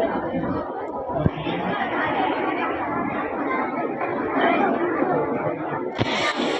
Thank you.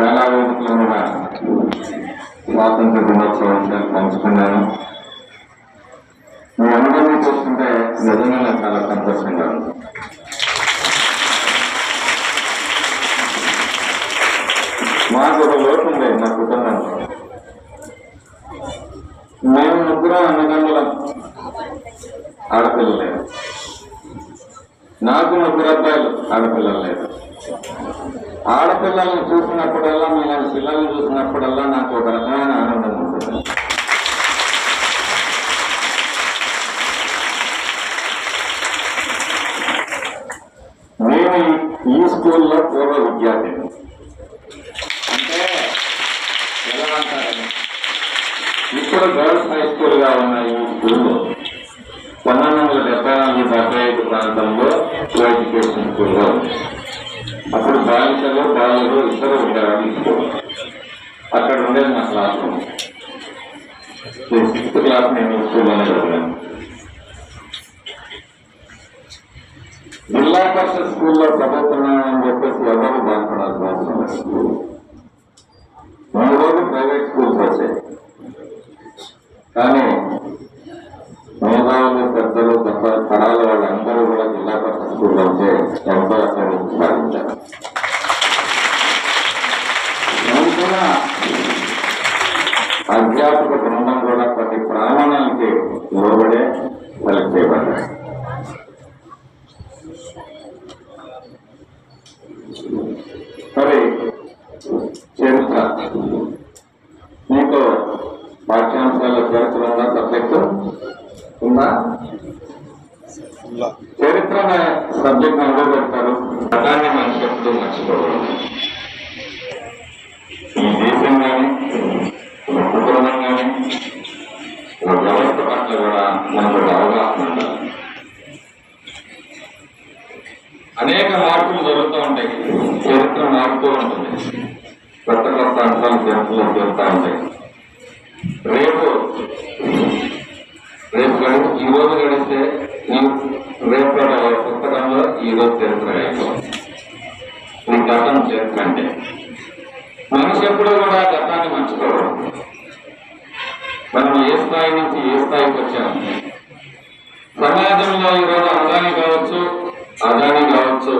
చాలా వేదికల కూడా స్వాతంత్ర దినోత్సవం పంచుకున్నాను. మీ అందరినీ చూస్తుంటే నిజంగా చాలా సంతోషంగా ఉంది. మాకు ఒక లోటు ఉంది మా కుటుంబంలో. మేము ముగ్గురం అన్నదమ్ములం ఆడపిల్లలు లేరు. నాకు ముగ్గురు అబ్బాయిలు ఆడపిల్లలు లేదు ఆడపిల్లలను చూసినప్పుడల్లా మీలాంటి పిల్లల్ని చూసినప్పుడల్లా నాకు ఒక రకమైన నేను ఈ స్కూల్లోనే చదివాను జిల్లా పరిషత్ స్కూల్లో చదువుతున్నానని చెప్పేసి ఎవరు బాధపడాల్సిన అవసరం లేదు మూడు రోజులు ప్రైవేట్ స్కూల్స్ వచ్చాయి కానీ మేధావులు పెద్దలు గత తరాల వాళ్ళందరూ కూడా జిల్లా పరిషత్ స్కూల్లో వచ్చే ఎంతో అక్కడ సాధించారు నేను కూడా అధ్యాపక లోబడే సెలెక్ట్ మరి చరిత్ర మీకు పాఠ్యాంశాల్లో చరిత్ర ఉందా సబ్జెక్టు ఉందా? చరిత్ర సబ్జెక్ట్ అందరూ పెడతారు? దాన్ని మనిషి ఎప్పుడు మర్చిపోకూడదు. మార్పులు జరుగుతూ ఉంటాయి. చరిత్ర మారుతూ ఉంటుంది. కొత్త కొత్త అంశాలు చరిత్రలో జరుగుతూ ఉంటాయి. రేపు రేపు గడి ఈ రోజు గడిస్తే రేపు పుస్తకంలో ఈ రోజు చరిత్ర అయిపోతుంది ఈ గతం చరిత్ర అంటే. మనిషి ఎప్పుడూ కూడా గతాన్ని మర్చిపోవడం మనం ఏ స్థాయి నుంచి ఏ స్థాయికి వచ్చాము? సమాజంలో ఈరోజు అదాని కావచ్చు అదాని కావచ్చు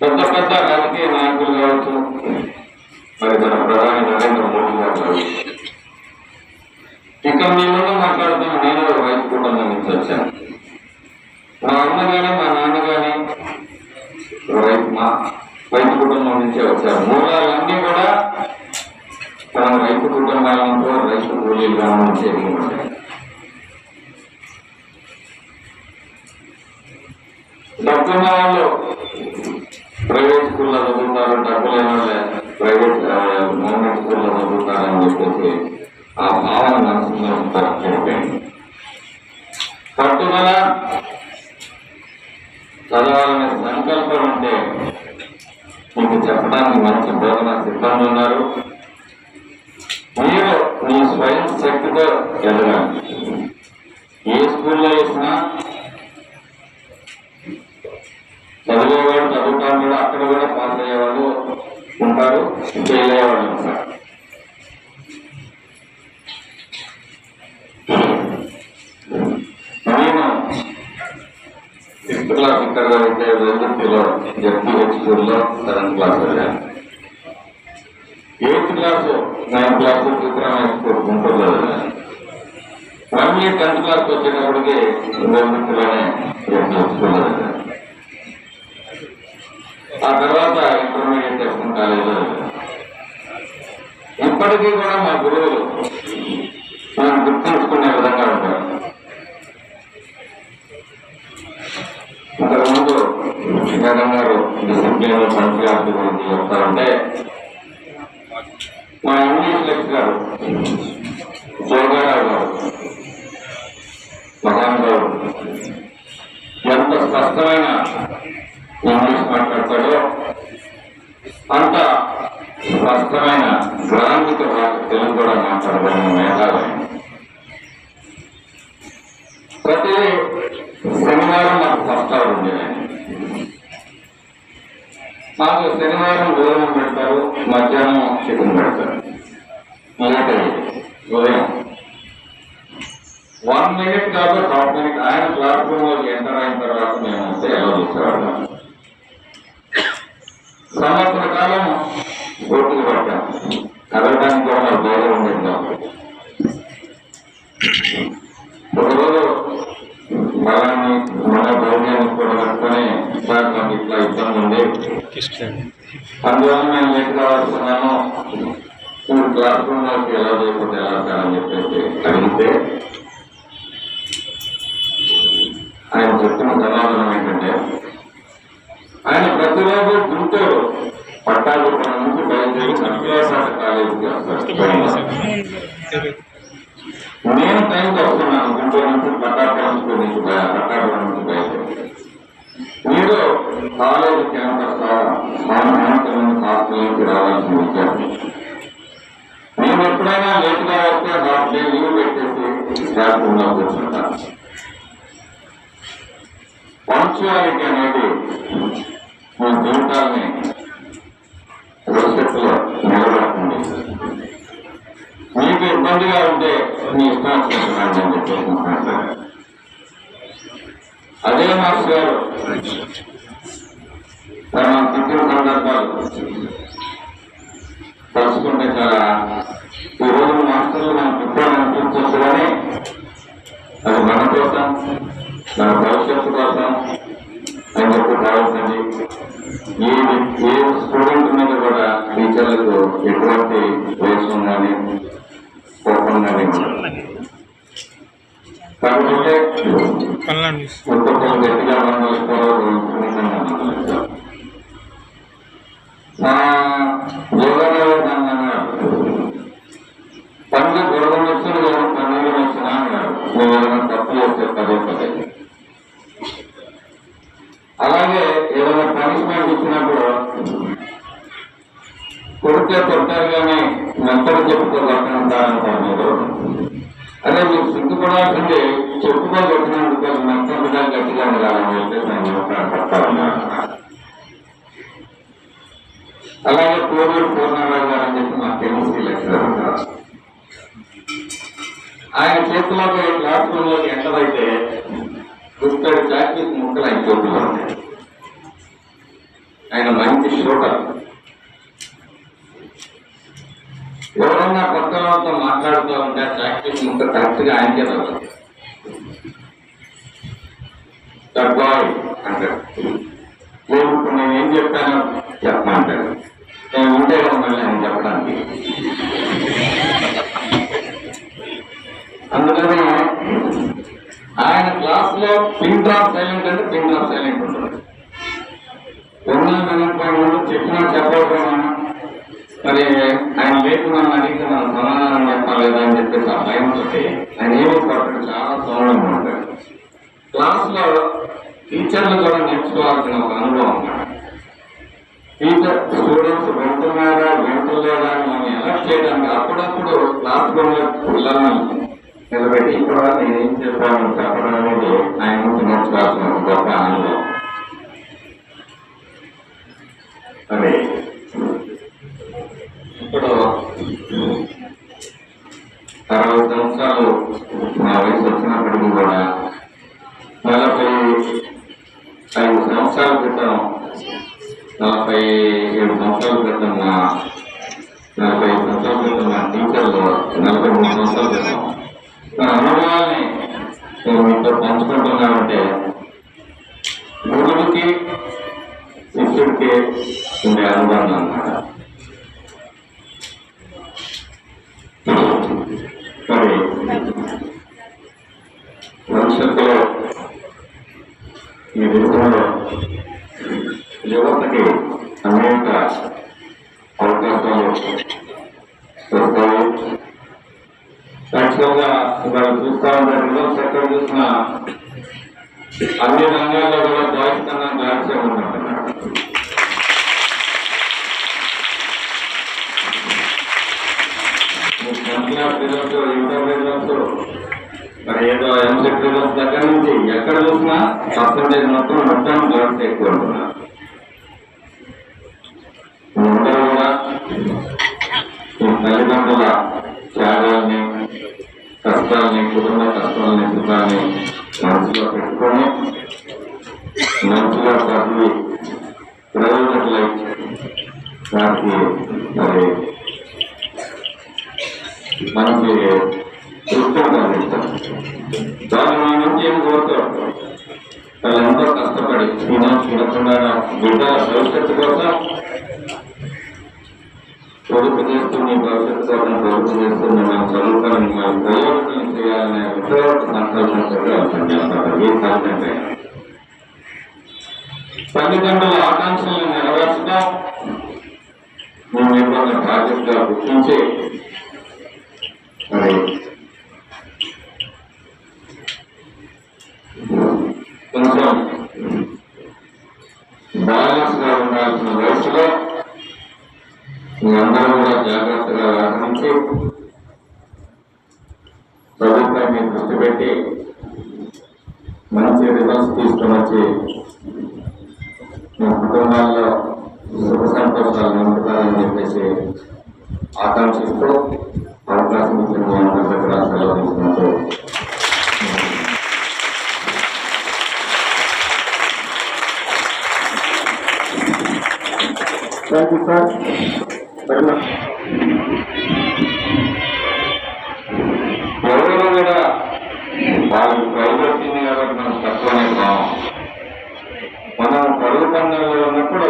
పెద్ద పెద్ద రాజకీయ నాయకులు కావచ్చు. మరి మన ప్రధాని నరేంద్ర మోడీ గారు ఇక్కడ మీ ముందు మాట్లాడుతున్న నేను ఒక రైతు కుటుంబం నుంచి వచ్చాను. మా అమ్మ కానీ మా నాన్న కానీ రైతు మా రైతు కుటుంబం నుంచే వచ్చారు. మూలాలన్నీ కూడా మన రైతు కుటుంబాలతో రైతు కూలీలుగా నుంచి ఎదిగి ఉంటాయి డబ్బున్న వాళ్ళు ప్రైవేట్ స్కూల్లో చదువుతారు డబ్బులు ప్రైవేట్ గవర్నమెంట్ స్కూల్లో చదువుతారని చెప్పేసి ఆ భావన మనసులో చెడిపోయింది పట్టుదల చదవాలనే సంకల్పం ఉంటే మీకు చెప్పడానికి మంచి బోధన సిబ్బంది ఉన్నారు. మీరు మీ స్వయం శక్తితో ఎదగాలి. ఏ స్కూల్లో వేసినా చదివేవాడు చదువుతాను కూడా అక్కడ కూడా పాస్ అయ్యేవాళ్ళు ఉంటారు ఫెయిల్ అయ్యేవాళ్ళు ఉంటారు నేను ఫిఫ్త్ క్లాస్ ఇక్కడ అయితే వెల్లుర్తిలో జడ్పీహెచ్ స్కూల్లో సెవెంత్ క్లాస్ వెళ్ళాను ఎయిత్ క్లాస్ నైన్త్ క్లాస్ చిత్రమైన స్కూల్ గుంటూరులో వెళ్ళాను వన్ ఇయర్ టెన్త్ క్లాస్ వచ్చేటప్పటికి వెల్లుర్తిలోనే జడ్పీహెచ్ స్కూల్లో వెళ్ళాను ఆ తర్వాత ఇంటర్మీడియట్ చేసుకున్న కాలేజీలో ఇప్పటికీ కూడా మా గురువులు మనం గుర్తుంచుకునే విధంగా ఉంటారు. ఇంతకుముందు జగన్ గారు డిసిప్లిన్ సంస్కృతి గురించి చెప్తారంటే మా ఇంగ్లీష్ లెక్చరర్ జోగారావు గారు మహాన్ గారు ఎంత స్పష్టమైన స్పష్టమైన గ్రాంధిక భాష తెలుగు కూడా మాట్లాడగలిగిన మేధావి ప్రతి శనివారం మాకు కష్టాలు ఉండేవి మాకు శనివారం భోజనం పెడతారు మధ్యాహ్నం చికెన్ పెడతారు. లేట్ ఉదయం. వన్ మినిట్ కాదు హాఫ్ మినిట్. ఆయన ప్లాట్ఫామ్లోకి ఎంటర్ అయిన తర్వాత మేము వస్తే ఎలా చూసేవాళ్ళం సంవత్సర కాలం ఓపిక పట్టాం కదలడానికి కూడా మాకు ధైర్యం ఉండిందా ఒకరోజు బలాన్ని మన ధైర్యాన్ని కూడా కట్టుకొని సార్ మాకు ఇట్లా ఇబ్బంది ఉంది అందువల్ల మేము లేట్ కావాల్సినాను ఇప్పుడు క్లాస్ రూమ్లోకి ఎలా చేయకుండా ఎలా కాదని చెప్పేసి అడిగితే ఆయన చెప్పిన సమాధానం ఏంటంటే ఆయన ప్రతిరోజు గుంటూరు పట్టాభిపురం నుంచి బయలుదేరి సత్యవాసాల కాలేజీకి వస్తారు నేను టైంకి వస్తున్నాను. గుంటూరు నుంచి పట్టాపురం స్కూల్ నుంచి బయ- పట్టాపురం నుంచి బయలుదేరి మీరు కాలేజీ క్యాంపస్ అనంతరం హాస్టల్ నుంచి రావాల్సిన విద్యార్థి. నేను ఎప్పుడైనా లేట్గా వస్తే డే లీవ్ పెట్టేసి స్టాఫ్ రూమ్లో కూర్చుంటాను పంక్చువాలిటీ అనేది మీ జీవితాన్ని మీకు ఇబ్బందిగా ఉంటే నీ ఇష్టం వచ్చినట్టు అని చెప్పేసి అదే మాస్టర్ గారు తన తిట్టిన సందర్భాలు తలుచుకుంటే చాలా. ఈ రోజు మాస్టర్లు మనం తిట్టాలనిపించవచ్చు కానీ అది మన కోసం మన భవిష్యత్తు కోసం అని చెప్పి భావించండి. ఏ ఏ స్టూడెంట్ మీద కూడా టీచర్లకు ఎటువంటి ద్వేషం కానీ కోపం ఒక్కొక్కరు గట్టిగా యోగాలో వచ్చిన వచ్చినా తప్పు చేస్తే పదే పదే. అలాగే ఏదైనా పనిష్మెంట్ ఇచ్చినప్పుడు కొడితే కొట్టారు కానీ మెత్తడు చెప్పుకో కొట్టనంటారంటారు మీరు. అదే మీకు సిగ్గుపడాల్సింది చెప్పుకో కొట్టినందుకు మెత్తగా గట్టిగా ఉండాలని నేను చెప్తాను అలాగే కోవిడ్ పూర్ణరావు గారు అని చెప్పి మా కెమిస్ట్రీ లెక్చరర్ ఉంటారు. ఆయన చేతిలోకి క్లాస్ రూమ్లోకి ఎంటర్ అయితే గుప్పెడు చాక్లెట్ ముక్కలు ఆయన చేతిలో ఆయన మంచి షూటర్ ఎవరన్నా కొత్త వాళ్ళతో మాట్లాడుతూ ఉంటే ప్రాక్టీస్ చాక్లెట్ ముక్క కరెక్ట్ ఆయనకే తగ్గుతుంది తగ్గాలి అంటారు లేదు నేను ఏం చెప్పాను చెప్పమంటారు నేను ఉంటే కదా మళ్ళీ ఆయన చెప్పడానికి. అందుకని ఆయన క్లాస్లో పిన్ డ్రాప్ సైలెంట్ అంటే పిన్ డ్రాప్ సైలెంట్ ఉంటుంది. ఉన్నా వినకపోయినా చెప్పినా చెప్పకపోయినా మరి రేపు నన్ను అడిగితే మనం సమాధానం చెప్పాలేదా అని చెప్పేసి ఆ భయం తోటి ఆయన ఏమి చాలా సౌండ్గా ఉంటాడు క్లాస్లో టీచర్లు కూడా నేర్చుకోవాల్సిన ఒక అనుభవం టీచర్ స్టూడెంట్స్ వింటున్నారా వింటలేదా అని మనం అలర్ట్ చేయడానికి అప్పుడప్పుడు క్లాస్ రూమ్లో పిల్లల్ని నిలబెట్టి ఇక్కడ నేను ఏం చెప్పాను చెప్పడం అనేది ఆయన నుంచి నేర్చుకోవాల్సిన ఒక గొప్ప అనుభవం. అదే ఇప్పుడు అరవై సంవత్సరాలు నా వయసు వచ్చినప్పటికీ కూడా భవిష్యత్తులో ఈ దేశంలో పర్సంటేజ్ మొత్తం మొత్తం గర్ల్స్ ఎక్కువ ఉంటున్నారు అందరూ కూడా తల్లిదండ్రుల త్యాగాల్ని కష్టాల్ని కుటుంబ కష్టాలని సుఖాన్ని మనసులో పెట్టుకొని మంచిగా చదివి ప్రయోజనట్లయితే వారికి మరి మనకి తృప్తిని కలిగిస్తారు దాని మన నుంచి ఏం కోరుతారు వాళ్ళు కష్టపడి చూడడం చూడకుండా బిడ్డ భవిష్యత్తు కోసం పొదుపు చేస్తూ మీ భవిష్యత్తు కోసం పొదుపు చేస్తూ మిమ్మల్ని చదువుతాను మిమ్మల్ని ప్రయోజనం చేయాలనే ఉద్యోగ సంకల్పంతో పనిచేస్తారు ఏ సాధ్యంగా తల్లిదండ్రుల ఆకాంక్షలను నెరవేర్చడం మీ నిర్బంధ బాధ్యతగా గుర్తించి మరి కొంచెం బ్యాలెన్స్గా ఉండాల్సిన వయసులో మీ అందరూ కూడా జాగ్రత్తగా వ్యవహరించి చదువుపై మీరు దృష్టి పెట్టి మంచి రిజల్ట్స్ తీసుకుని వచ్చి మీ కుటుంబాల్లో సుఖ సంతోషాలు నింపుతారని చెప్పేసి ఆకాంక్షిస్తూ అవకాశం ఇచ్చిన మీ అందరి దగ్గర సెలవు తీసుకుంటూ thank you sir very much ఎవరు కూడా వాళ్ళు ప్రైజ్ వచ్చింది కాబట్టి మనం తక్కువనే భావం మనం పరుగు పండుగలో ఉన్నప్పుడు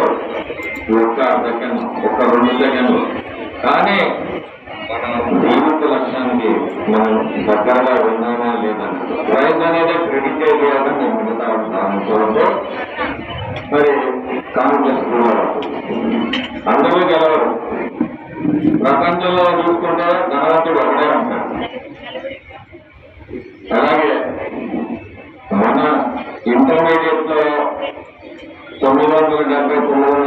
ఒక్క సెకండ్ ఒక్క రెండు సెకండ్లు కానీ మనం జీవిత లక్ష్యానికి మనం దగ్గరగా ఉన్నామా లేదా ప్రైజ్ అనేది క్రెడిట్ చేయాలని నేను మిగతా దానితో మరి కాంగ్రెస్ కూడా అందరూ గెలవరు ప్రపంచంలో చూసుకుంటే ధనవంతుడు ఒకటే ఉంటాడు. అలాగే మన ఇంటర్మీడియట్లో తొమ్మిది వందల డెబ్బై తొమ్మిది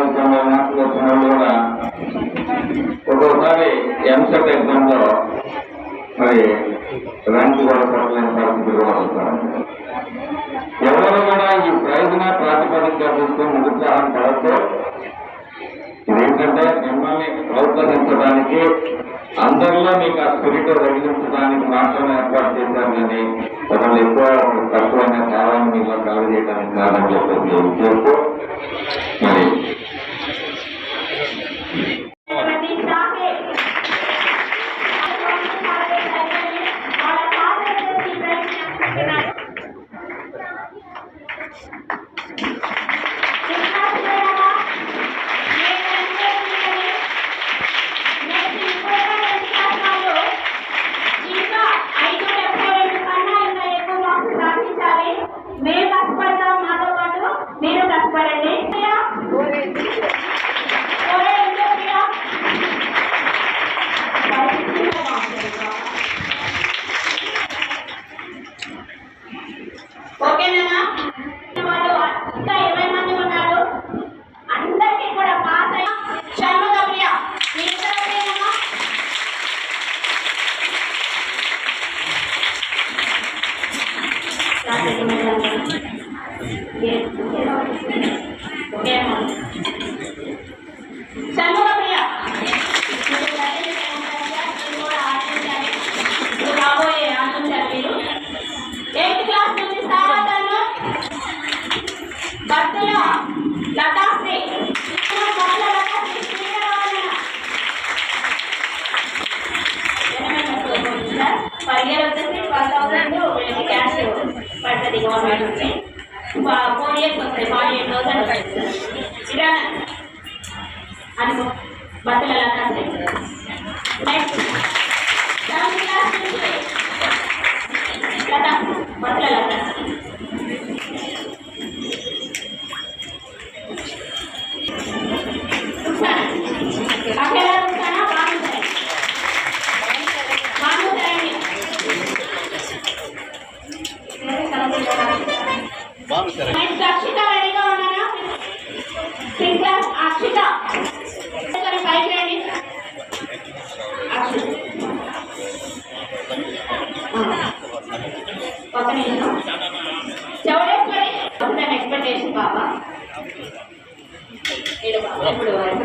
ఆ స్పిరిట్ మాత్రమే ఏర్పాటు చేశారు కానీ ఒకళ్ళు ఎక్కువ ఒకళ్ళు కాలాన్ని మీలో కలగజేయడానికి కారణం చెప్పేసి ఉద్యోగం మరి ఒక నిమిషం చౌడేశ్వరి ఒకటే ఎక్స్పెక్టేషన్ పాప ఇప్పుడు వరకు